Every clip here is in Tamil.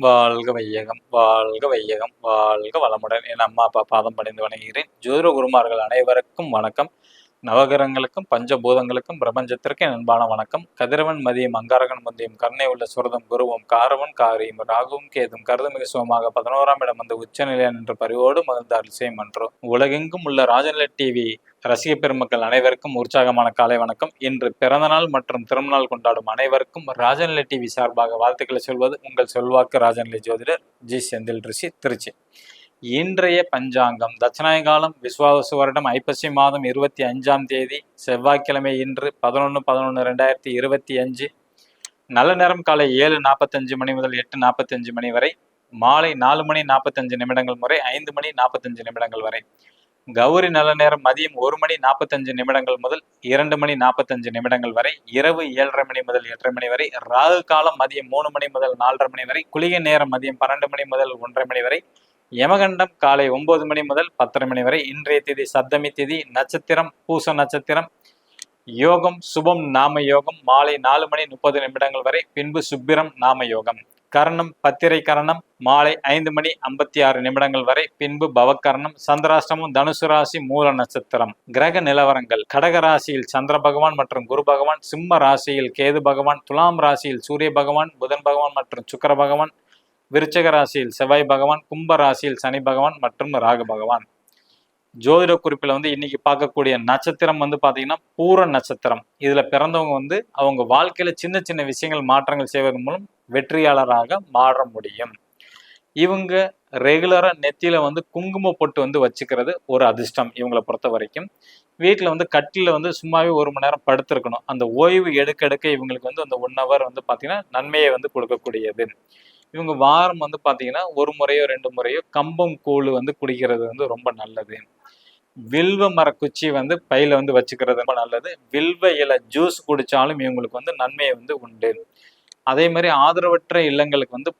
வாழ்க வையகம் வாழ்க வையகம் வாழ்க வளமுடன். என் அம்மா அப்பா பாதம் பணிந்து வணங்குகிறேன். ஜோதிட குருமார்கள் அனைவருக்கும் வணக்கம். நவகிரகங்களுக்கும் பஞ்சபூதங்களுக்கும் பிரபஞ்சத்திற்கு அன்பான வணக்கம். கதிரவன் மதியம் அங்காரகன் மந்தியம் கருணை உள்ள சுரதம் குருவும் காரவன் காரியும் ராகுவும் கேதும் கருதுமிகு சுகமாக பதினோராம் இடம் வந்து உச்சநிலையம் என்ற பரிவோடு மகிழ்ந்தார் என்றோம் உலகெங்கும் உள்ள ராஜநிலை டிவி ரசிக பெருமக்கள் அனைவருக்கும் உற்சாகமான காலை வணக்கம். இன்று பிறந்தநாள் மற்றும் திருமணநாள் கொண்டாடும் அனைவருக்கும் ராஜநிலை டிவி சார்பாக வாழ்த்துக்களை சொல்வது உங்கள் சொல்வாக்கு ராஜநிலை ஜோதிடர் ஜி செந்தில் ரிஷி திருச்சி. இன்றைய பஞ்சாங்கம். தட்சிணாயகாலம் விஸ்வாவசு வருடம் ஐப்பசி மாதம் இருபத்தி அஞ்சாம் தேதி செவ்வாய்க்கிழமை இன்று பதினொன்று பதினொன்று ரெண்டாயிரத்தி இருபத்தி அஞ்சு. நல்ல நேரம் காலை ஏழு நாற்பத்தஞ்சு மணி முதல் எட்டு நாற்பத்தஞ்சு மணி வரை மாலை நாலு மணி நாற்பத்தஞ்சு நிமிடங்கள் முறை ஐந்து மணி நாற்பத்தஞ்சு நிமிடங்கள் வரை. கௌரி நல்ல நேரம் மதியம் ஒரு மணி நாற்பத்தஞ்சு நிமிடங்கள் முதல் இரண்டு மணி நாற்பத்தஞ்சு நிமிடங்கள் வரை இரவு ஏழரை மணி முதல் எட்டரை மணி வரை ராகு காலம் மதியம் மூணு மணி முதல் நாலரை மணி வரை குளிகை நேரம் மதியம் பன்னெண்டு மணி முதல் ஒன்றரை மணி வரை யமகண்டம் காலை ஒன்பது மணி முதல் பத்தரை மணி வரை. இன்றைய திதி சப்தமி திதி. நட்சத்திரம் பூச நட்சத்திரம். யோகம் சுபம் நாம யோகம். மாலை நாலு மணி முப்பது நிமிடங்கள் வரை. பின்பு சுப்பிரம் நாம யோகம். கரணம் பத்திரை கரணம். மாலை ஐந்து மணி ஐம்பத்தி ஆறு நிமிடங்கள் வரை. பின்பு பவக்கரணம். சந்திராஷ்டமம் தனுசு ராசி மூல நட்சத்திரம். கிரக நிலவரங்கள். கடக ராசியில் சந்திர பகவான் மற்றும் குரு பகவான். சிம்ம ராசியில் கேது பகவான். துலாம் ராசியில் சூரிய பகவான் புதன் பகவான் மற்றும் சுக்கர பகவான். விருச்சக ராசியில் செவ்வாய் பகவான் கும்ப ராசியில் சனி பகவான் மற்றும் ராகு பகவான். ஜோதிட குறிப்பில் வந்து இன்னைக்கு பார்க்கக்கூடிய நட்சத்திரம் வந்து பார்த்தீங்கன்னா பூர நட்சத்திரம். இதுல பிறந்தவங்க வந்து அவங்க வாழ்க்கையில சின்ன சின்ன விஷயங்கள் மாற்றங்கள் செய்வதன் மூலம் வெற்றியாளராக மாற முடியும். இவங்க ரெகுலரா நெத்தியில் வந்து குங்கும பொட்டு வந்து வச்சுக்கிறது ஒரு அதிர்ஷ்டம் இவங்களை பொறுத்த வரைக்கும். வீட்டில் வந்து கட்டில வந்து சும்மாவே ஒரு மணி நேரம் படுத்திருக்கணும். அந்த ஓய்வு எடுக்க எடுக்க இவங்களுக்கு வந்து அந்த ஒன் ஹவர் வந்து பார்த்தீங்கன்னா நன்மையை வந்து கொடுக்கக்கூடியது. இவங்க வாரம் வந்து பார்த்தீங்கன்னா ஒரு முறையோ ரெண்டு முறையோ கம்பம் கூழ் வந்து குடிக்கிறது வந்து ரொம்ப நல்லது. வில்வ மரக்குச்சி வந்து பையில வந்து வச்சுக்கிறது ரொம்ப நல்லது. வில்வ இலை ஜூஸ் குடிச்சாலும் இவங்களுக்கு வந்து நன்மையை வந்து உண்டு. அதே மாதிரி ஆதரவற்ற இல்லங்களுக்கு வந்து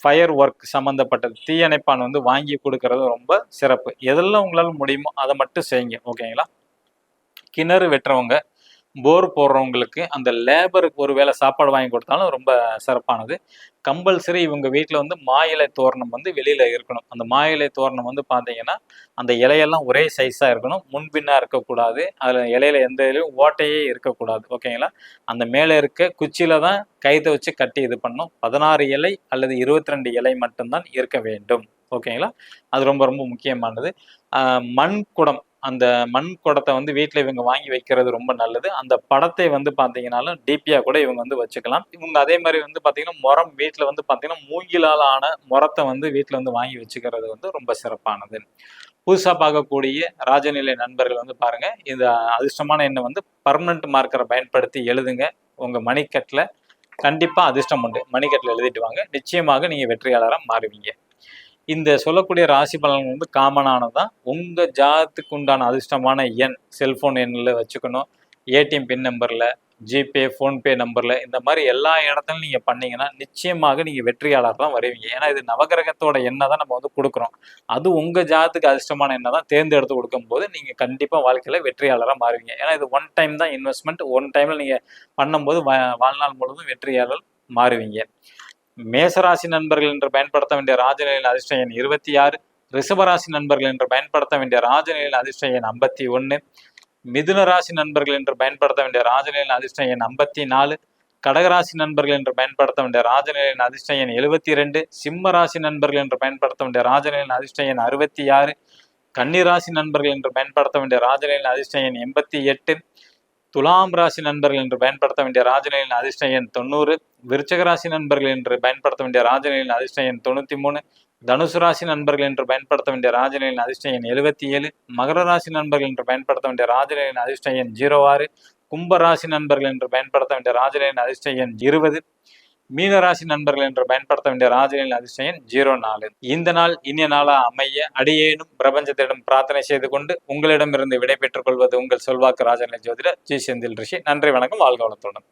ஃபயர் ஒர்க் சம்மந்தப்பட்டது தீயணைப்பான் வந்து வாங்கி கொடுக்கறது ரொம்ப சிறப்பு. எதெல்லாம் உங்களால் முடியுமோ அதை மட்டும் செய்யுங்க. ஓகேங்களா கிணறு வெட்டுறவங்க போர் போடுறவங்களுக்கு அந்த லேபருக்கு ஒரு வேளை சாப்பாடு வாங்கி கொடுத்தாலும் ரொம்ப சிறப்பானது. கம்பல்சரி இவங்க வீட்டில் வந்து மாயிலை தோரணம் வந்து வெளியில் இருக்கணும். அந்த மாயிலை தோரணம் வந்து பார்த்தீங்கன்னா அந்த இலையெல்லாம் ஒரே சைஸாக இருக்கணும். முன்பின்னா இருக்கக்கூடாது. அதில் இலையில எந்த இலையும் ஓட்டையே இருக்கக்கூடாது. ஓகேங்களா அந்த மேலே இருக்க குச்சியில் தான் கைத்தை வச்சு கட்டி இது பண்ணும் பதினாறு இலை அல்லது இருபத்தி ரெண்டு இலை மட்டும்தான் இருக்க வேண்டும். ஓகேங்களா அது ரொம்ப ரொம்ப முக்கியமானது. மண் குடம் அந்த மண் குடத்தை வந்து வீட்டில் இவங்க வாங்கி வைக்கிறது ரொம்ப நல்லது. அந்த படத்தை வந்து பார்த்தீங்கன்னாலும் டிபியாக கூட இவங்க வந்து வச்சுக்கலாம். இவங்க அதே மாதிரி வந்து பார்த்தீங்கன்னா முரம் வீட்டில் வந்து பார்த்தீங்கன்னா மூங்கிலால் ஆன முரத்தை வந்து வீட்டில் வந்து வாங்கி வச்சுக்கிறது வந்து ரொம்ப சிறப்பானது. புதுசாக பார்க்கக்கூடிய ராஜநிலை நண்பர்கள் வந்து பாருங்கள் இந்த அதிர்ஷ்டமான எண்ணை வந்து பர்மனண்ட் மார்க்கரை பயன்படுத்தி எழுதுங்க. உங்கள் மணிக்கட்டில் கண்டிப்பாக அதிர்ஷ்டம் உண்டு. மணிக்கட்டில் எழுதிட்டு வாங்க. நிச்சயமாக நீங்கள் வெற்றியாளராக மாறுவீங்க. இந்த சொல்லக்கூடிய ராசி பலன்கள் வந்து காமனானது தான் உங்கள் ஜாதத்துக்கு உண்டான அதிர்ஷ்டமான எண் செல்ஃபோன் எண்ணில் வச்சுக்கணும். ஏடிஎம் பின் நம்பரில் ஜிபே ஃபோன்பே நம்பரில் இந்த மாதிரி எல்லா இடத்துலையும் நீங்கள் பண்ணீங்கன்னா நிச்சயமாக நீங்கள் வெற்றியாளர் தான் வருவீங்க. ஏன்னா இது நவகிரகத்தோட எண்ணை தான் நம்ம வந்து கொடுக்குறோம். அது உங்கள் ஜாதத்துக்கு அதிர்ஷ்டமான எண்ணை தான் தேர்ந்தெடுத்து கொடுக்கும்போது நீங்கள் கண்டிப்பாக வாழ்க்கையில் வெற்றியாளராக மாறுவீங்க. ஏன்னா இது ஒன் டைம் தான் இன்வெஸ்ட்மெண்ட் ஒன் டைமில் நீங்கள் பண்ணும்போது வா- வாழ்நாள் முழுவதும் வெற்றியாளர் மாறுவீங்க. மேசராசி நண்பர்கள் என்று பயன்படுத்த வேண்டிய ராஜநிலையில் அதிர்ஷ்ட எண் இருபத்தி ஆறு. ரிஷபராசி நண்பர்கள் என்று பயன்படுத்த வேண்டிய ராஜநிலையில் அதிர்ஷ்ட எண் ஐம்பத்தி ஒன்று. மிதுன ராசி நண்பர்கள் என்று பயன்படுத்த வேண்டிய ராஜநிலையில் அதிர்ஷ்ட எண் ஐம்பத்தி நாலு. கடகராசி நண்பர்கள் என்று பயன்படுத்த வேண்டிய ராஜநிலையின் அதிர்ஷ்ட எண் எழுபத்தி ரெண்டு சிம்ம ராசி நண்பர்கள் என்று பயன்படுத்த வேண்டிய ராஜநிலையின் அதிர்ஷ்ட எண் அறுபத்தி ஆறு. கன்னிராசி நண்பர்கள் என்று பயன்படுத்த வேண்டிய ராஜநிலையின் அதிர்ஷ்ட எண் எண்பத்தி எட்டு. துலாம் ராசி நண்பர்கள் என்று பயன்படுத்த வேண்டிய ராஜநிலையின் அதிர்ஷ்ட எண் தொண்ணூறு விருச்சக ராசி நண்பர்கள் என்று பயன்படுத்த வேண்டிய ராஜநிலையின் அதிர்ஷ்ட எண் தொண்ணூத்தி மூணு தனுசு ராசி நண்பர்கள் என்று பயன்படுத்த வேண்டிய ராஜநிலையின் அதிர்ஷ்ட எண் எழுபத்தி ஏழு மகர ராசி நண்பர்கள் என்று பயன்படுத்த வேண்டிய ராஜநிலையின் அதிர்ஷ்ட எண் ஜீரோ ஆறு கும்ப ராசி நண்பர்கள் என்று பயன்படுத்த வேண்டிய ராஜநிலையின் அதிர்ஷ்ட எண் இருபது மீனராசி நண்பர்கள் என்று பயன்படுத்த வேண்டிய ராஜனின் அதிசயம் ஜீரோ நாலு. இந்த நாள் இனிய நாளா அமைய அடியேனும் பிரபஞ்சத்திடம் பிரார்த்தனை செய்து கொண்டு உங்களிடமிருந்து விடை பெற்றுக் கொள்வது உங்கள் செல்வாக்கு ராஜநிலை ஜோதிடர் ஜி செந்தில் ரிஷி. நன்றி வணக்கம் வாழ்க வளத்துடன்.